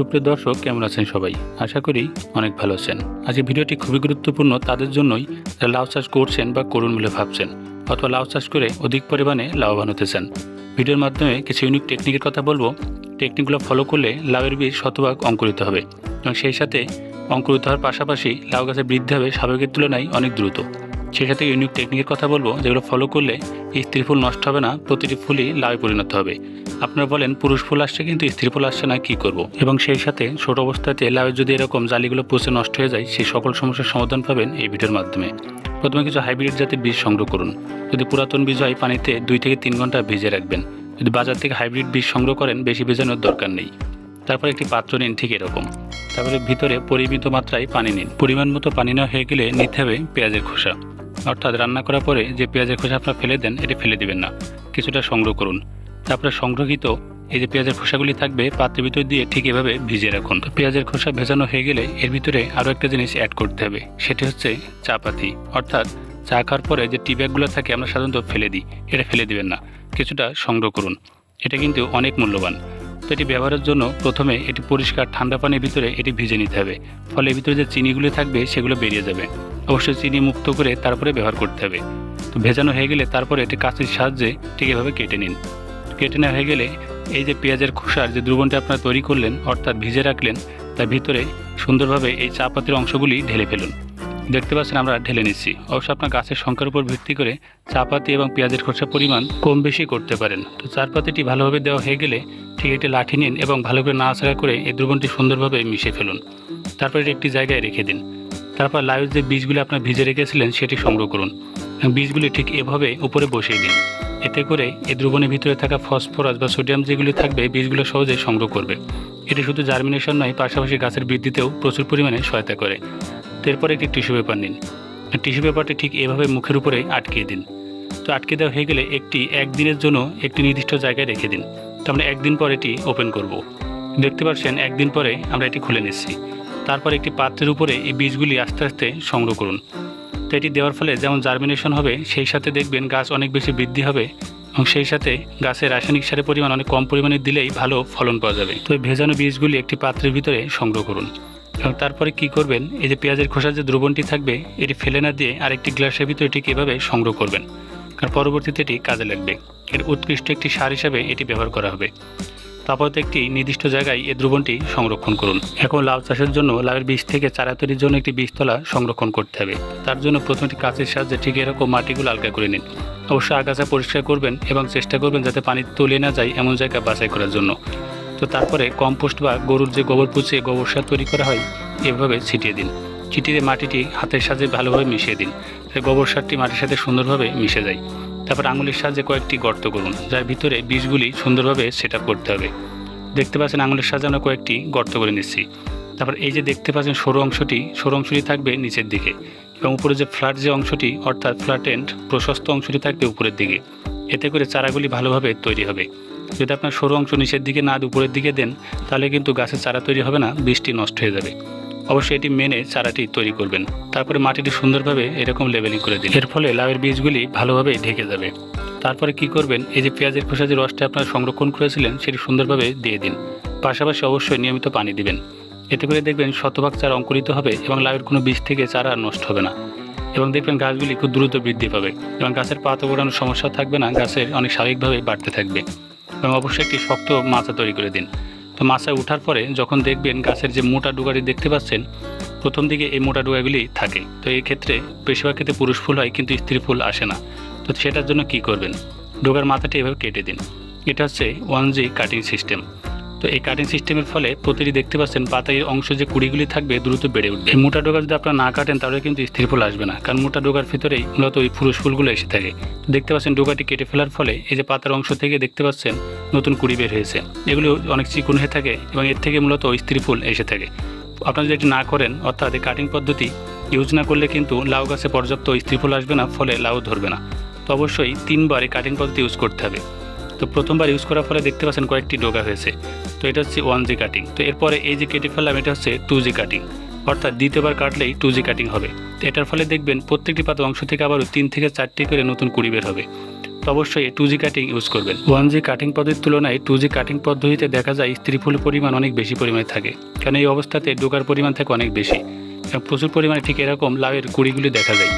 সুপ্রিয় দর্শক, কেমন আছেন সবাই? আশা করি অনেক ভালো আছেন। আজকে ভিডিওটি খুবই গুরুত্বপূর্ণ। তাদের জন্যই যারা লাউ চাষ করছেন বা করুন বলে ভাবছেন অথবা লাউ চাষ করে অধিক পরিমাণে লাভবান হতে চান, ভিডিওর মাধ্যমে কিছু ইউনিক টেকনিকের কথা বলব। টেকনিকগুলো ফলো করলে লাউয়ের বীজ শতভাগ অঙ্কুরিত হবে এবং সেই সাথে অঙ্কুরিত হওয়ার পাশাপাশি লাউ গাছের বৃদ্ধি হবে স্বাভাবিকের তুলনায় অনেক দ্রুত। সেই সাথে ইউনিক টেকনিকের কথা বলব, যেগুলো ফলো করলে স্ত্রী ফুল নষ্ট হবে না, প্রতিটি ফুলই লাভে পরিণত হবে। আপনারা বলেন, পুরুষ ফুল আসছে কিন্তু স্ত্রী ফুল আসছে না, কি করব? এবং সেই সাথে ছোট অবস্থাতে লাউয়ের যদি এরকম জালিগুলো পচে নষ্ট হয়ে যায়, সেই সকল সমস্যার সমাধান পাবেন এই ভিডিওর মাধ্যমে। প্রথমে কিছু হাইব্রিড জাতের বীজ সংগ্রহ করুন। যদি পুরাতন বীজ হয়, পানিতে দুই থেকে তিন ঘণ্টা ভিজে রাখবেন। যদি বাজার থেকে হাইব্রিড বীজ সংগ্রহ করেন, বেশি ভেজানোর দরকার নেই। তারপর একটি পাত্র নিন, ঠিক এরকম। তারপরে ভিতরে পরিমিত মাত্রায় পানি নিন। পরিমাণ মতো পানি নেওয়া হয়ে গেলে নিতে হবে পেঁয়াজের খোসা। অর্থাৎ রান্না করার পরে যে পেঁয়াজের খোসা আপনারা ফেলে দেন, এটা ফেলে দিবেন না। কিছুটা সংগ্রহ করুন। তারপরে সংগ্রহিত এই যে পেঁয়াজের খোসাগুলি থাকবে, পাত্রের ভিতর দিয়ে ঠিক এভাবে ভিজিয়ে রাখুন। পেঁয়াজের খোসা ভেজানো হয়ে গেলে এর ভিতরে আরও একটা জিনিস অ্যাড করতে হবে। সেটি হচ্ছে চা পাতি অর্থাৎ চা খাওয়ার পরে যে টি ব্যাগগুলো থাকে, আমরা সাধারণত ফেলে দিই। এটা ফেলে দিবেন না। কিছুটা সংগ্রহ করুন। এটা কিন্তু অনেক মূল্যবান। এটি ব্যবহারের জন্য প্রথমে এটি পরিষ্কার ঠান্ডা পানির ভিতরে এটি ভিজে নিতে হবে। ফলে এর ভিতরে যে চিনিগুলি থাকবে সেগুলো বেরিয়ে যাবে। অবশ্যই চিনি মুক্ত করে তারপরে ব্যবহার করতে হবে। তো ভেজানো হয়ে গেলে তারপরে এটি কাঁচির সাহায্যে ঠিক এভাবে কেটে নিন। কেটে নেওয়া হয়ে গেলে এই যে পেঁয়াজের খোসার যে দ্রবণটা আপনারা তৈরি করলেন, অর্থাৎ ভিজে রাখলেন, তার ভিতরে সুন্দরভাবে এই চা পাতির অংশগুলি ঢেলে ফেলুন। দেখতে পাচ্ছেন আমরা ঢেলে নিচ্ছি। অবশ্য আপনার গাছের সংখ্যার উপর ভিত্তি করে চা পাতি এবং পেঁয়াজের খোসার পরিমাণ কম বেশি করতে পারেন। তো চার পাতিটি ভালোভাবে দেওয়া হয়ে গেলে ঠিক একটি লাঠি নিন এবং ভালো করে নাড়াচাড়া করে এই দ্রবণটি সুন্দরভাবে মিশিয়ে ফেলুন। তারপর এটি একটি জায়গায় রেখে দিন। তারপর লাউয়ের যে বীজগুলি আপনার ভিজে রেখেছিলেন সেটি সংগ্রহ করুন। বীজগুলি ঠিক এভাবে উপরে বসিয়ে দিন। এতে করে এই দ্রবণের ভিতরে থাকা ফসফরাস বা সোডিয়াম যেগুলি থাকবে, বীজগুলো সহজে সংগ্রহ করবে। এটি শুধু জার্মিনেশন নয়, পাশাপাশি গাছের বৃদ্ধিতেও প্রচুর পরিমাণে সহায়তা করে। এরপরে একটি টিস্যু পেপার নিন। টিস্যু পেপারটি ঠিক এভাবে মুখের উপরে আটকিয়ে দিন। তো আটকে দেওয়া হয়ে গেলে একটি একদিনের জন্য একটি নির্দিষ্ট জায়গায় রেখে দিন। তো আমরা একদিন পর এটি ওপেন করব। দেখতে পাচ্ছেন, একদিন পরে আমরা এটি খুলে নিচ্ছি। তারপর একটি পাত্রের উপরে এই বীজগুলি আস্তে আস্তে সংগ্রহ করুন। তো এটি দেওয়ার ফলে যেমন জার্মিনেশন হবে, সেই সাথে দেখবেন গাছ অনেক বেশি বৃদ্ধি হবে এবং সেই সাথে গাছের রাসায়নিক সারের পরিমাণ অনেক কম পরিমাণে দিলেই ভালো ফলন পাওয়া যাবে। তো ভেজানো বীজগুলি একটি পাত্রের ভিতরে সংগ্রহ করুন। এবং তারপরে কি করবেন? এই যে পেঁয়াজের খোসার যে দ্রবণটি থাকবে, এটি ফেলে না দিয়ে আরেকটি গ্লাসের ভিতরে এটি কীভাবে সংগ্রহ করবেন। কারণ পরবর্তীতে এটি কাজে লাগবে। এর উৎকৃষ্ট একটি সার হিসাবে এটি ব্যবহার করা হবে। তারপরে একটি নির্দিষ্ট জায়গায় এই দ্রবণটি সংরক্ষণ করুন। এখন লাউ চাষের জন্য লাউয়ের বীজ থেকে চারা তৈরির জন্য একটি বীজতলা সংরক্ষণ করতে হবে। তার জন্য প্রথমে একটি কাঁচের সাহায্যে ঠিক এরকম মাটিগুলো আলগা করে নিন। অবশ্যই আগাছা পরিষ্কার করবেন এবং চেষ্টা করবেন যাতে পানি তলিয়ে না যায় এমন জায়গা বাছাই করার জন্য। তো তারপরে কম্পোস্ট বা গরুর যে গোবর পচিয়ে গোবর সার তৈরি করা হয়, এভাবে ছিটিয়ে দিন। ছিটিয়ে মাটিটি হাতের সাহায্যে ভালোভাবে মিশিয়ে দিন। গোবর সারটি মাটির সাথে সুন্দরভাবে মিশে যায়। তারপর আঙুলের সাহায্যে কয়েকটি গর্ত করুন, যার ভিতরে বীজগুলি সুন্দরভাবে সেট করতে হবে। দেখতে পাচ্ছেন আঙুলের সাহায্যে আমরা কয়েকটি গর্ত করে নিচ্ছি। তারপর এই যে দেখতে পাচ্ছেন সরু অংশটি সরু অংশটি থাকবে নিচের দিকে এবং উপরে যে ফ্ল্যাট যে অংশটি, অর্থাৎ ফ্ল্যাট এন্ড প্রশস্ত অংশটি থাকবে উপরের দিকে। এতে করে চারাগুলি ভালোভাবে তৈরি হবে। যদি আপনার সরু অংশ নিচের দিকে না উপরের দিকে দেন, তাহলে কিন্তু গাছের চারা তৈরি হবে না, বৃষ্টি নষ্ট হয়ে যাবে। অবশ্যই এটি মেনে চারাটি তৈরি করবেন। তারপরে মাটিটি সুন্দরভাবে এরকম লেবেলিং করে দিন। এর ফলে লাউয়ের বীজগুলি ভালোভাবে ঢেকে যাবে। তারপরে কি করবেন? এই যে পেঁয়াজের খোসা যে রসটা আপনারা সংরক্ষণ করেছিলেন, সেটি সুন্দরভাবে দিয়ে দিন। পাশাপাশি অবশ্যই নিয়মিত পানি দিবেন। এতে করে দেখবেন শতভাগ চারা অঙ্কুরিত হবে এবং লাউয়ের কোনো বীজ থেকে চারা নষ্ট হবে না। এবং দেখবেন গাছগুলি খুব দ্রুত বৃদ্ধি পাবে। এবং গাছের পাতা ওড়ানোর সমস্যা থাকবে না, গাছের অনেক স্বাভাবিকভাবে বাড়তে থাকবে। এবং অবশ্যই একটি শক্ত মাচা তৈরি করে দিন। তো মাচায় ওঠার পরে যখন দেখবেন গাছের যে মোটা ডুগারি দেখতে পাচ্ছেন, প্রথম দিকে এই মোটা ডুগাগুলি থাকে। তো এই ক্ষেত্রে বেশিরভাগ ক্ষেত্রে পুরুষ ফুল হয়, কিন্তু স্ত্রী ফুল আসে না। তো সেটার জন্য কি করবেন? ডোগার মাথাটি এভাবে কেটে দিন। এটা হচ্ছে ওয়ান জি কাটিং সিস্টেম তো এই কাটিং সিস্টেমের ফলে প্রতিটি দেখতে পাচ্ছেন পাতার অংশ যে কুড়িগুলি থাকবে দ্রুত বেড়ে উঠবে। এই মোটা ডোগা যদি আপনারা না কাটেন, তাহলে কিন্তু স্থির ফুল আসবে না। কারণ মোটা ডোকার ভিতরেই মূলত ওই পুরুষ ফুলগুলো এসে থাকে। দেখতে পাচ্ছেন ডোগাটি কেটে ফেলার ফলে এই যে পাতার অংশ থেকে দেখতে পাচ্ছেন নতুন কুড়ি বের হয়েছে। এগুলো অনেক চিকুন হয়ে থাকে এবং এর থেকে মূলত স্ত্রী ফুল এসে থাকে। আপনারা যদি এটি না করেন, অর্থাৎ এই কাটিং পদ্ধতি ইউজ না করলে কিন্তু লাউ গাছে পর্যাপ্ত স্ত্রী ফুল আসবে না, ফলে লাউ ধরবে না। তো অবশ্যই তিনবার এই কাটিং পদ্ধতি ইউজ করতে হবে। তো প্রথমবার ইউজ করার ফলে দেখতে পাচ্ছেন কয়েকটি ডোগা হয়েছে। তো এটা হচ্ছে ওয়ান জি কাটিং তো এরপরে এই যে কেটে ফেললাম, এটা হচ্ছে টু জি কাটিং অর্থাৎ দ্বিতীয়বার কাটলেই টু জি কাটিং হবে। তো এটার ফলে দেখবেন প্রত্যেকটি পাতা অংশ থেকে আবারও তিন থেকে চারটি করে নতুন কুড়ি বের হবে। তো অবশ্যই টু জি কাটিং ইউজ করবেন। ওয়ান জি কাটিং পদ্ধতির তুলনায় টু জি কাটিং পদ্ধতিতে দেখা যায় স্ত্রী ফুল পরিমাণ অনেক বেশি পরিমাণে থাকে। কারণ এই অবস্থাতে ডোকার পরিমাণ থাকে অনেক বেশি। প্রচুর পরিমাণে ঠিক এরকম লাউয়ের কুড়িগুলি দেখা যায়।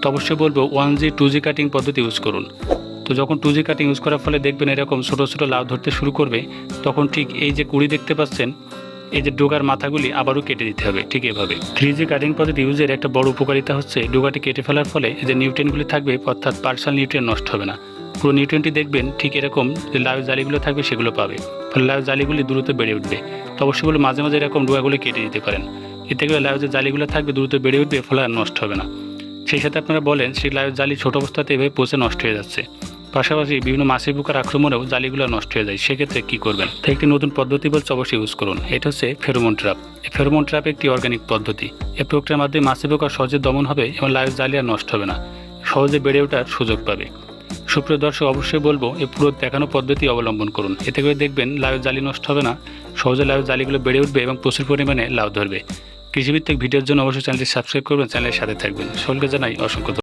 তো অবশ্যই বলব one G two G cutting পদ্ধতি ইউজ করুন। তো যখন টু জি কাটিং ইউজ করার ফলে দেখবেন এরকম ছোটো ছোটো লাউ ধরতে শুরু করবে, তখন ঠিক এই যে কুড়ি দেখতে পাচ্ছেন, এই যে ডোগার মাথাগুলি আবারও কেটে দিতে হবে, ঠিক এভাবে। থ্রি জি কাটিং পদ্ধতি ইউজের একটা বড় উপকারিতা হচ্ছে ডোগাটি কেটে ফেলার ফলে যে নিউট্রিয়েন্টগুলি থাকবে, অর্থাৎ পার্সাল নিউট্রিয়েন্ট নষ্ট হবে না। পুরো নিউট্রেনটি দেখবেন ঠিক এরকম যে লাউ জালিগুলো থাকবে সেগুলো পাবে। ফলে লাউ জালিগুলি দ্রুত বেড়ে উঠবে। তো অবশ্যই বলে মাঝে মাঝে এরকম ডোগাগুলি কেটে দিতে পারেন। এতে করে লাউ যে জালিগুলো থাকবে দ্রুত বেড়ে উঠবে, ফলে আর নষ্ট হবে না। সেই সাথে আপনারা বলেন, সেই লাউ জালি ছোট অবস্থাতে এভাবে পচে নষ্ট হয়ে যাচ্ছে। পাশাপাশি বিভিন্ন মাছি পোকার আক্রমণেও জালিগুলো নষ্ট হয়ে যায়। সেক্ষেত্রে কী করবেন? তো একটি নতুন পদ্ধতি বলছে অবশ্যই ইউজ করুন। এটা হচ্ছে ফেরোমন ট্র্যাপ এই ফেরোমন ট্র্যাপ একটি অর্গানিক পদ্ধতি। এই প্রক্রিয়ার মাধ্যমে মাছি পোকা সহজে দমন হবে এবং লাইভ জালি আর নষ্ট হবে না। সহজে বেড়ে ওঠার সুযোগ পাবে। সুপ্রিয় দর্শক, অবশ্যই বলব, এই পুরো দেখানো পদ্ধতি অবলম্বন করুন। এতে করে দেখবেন লাউ জালি নষ্ট হবে না। সহজে লাউ জালিগুলো বেড়ে উঠবে এবং প্রচুর পরিমাণে লাউ ধরবে। কৃষিভিত্তিক ভিডিওর জন্য অবশ্যই চ্যানেলটি সাবস্ক্রাইব করবেন, চ্যানেলের সাথে থাকবেন। সকলকে জানাই অসংখ্য।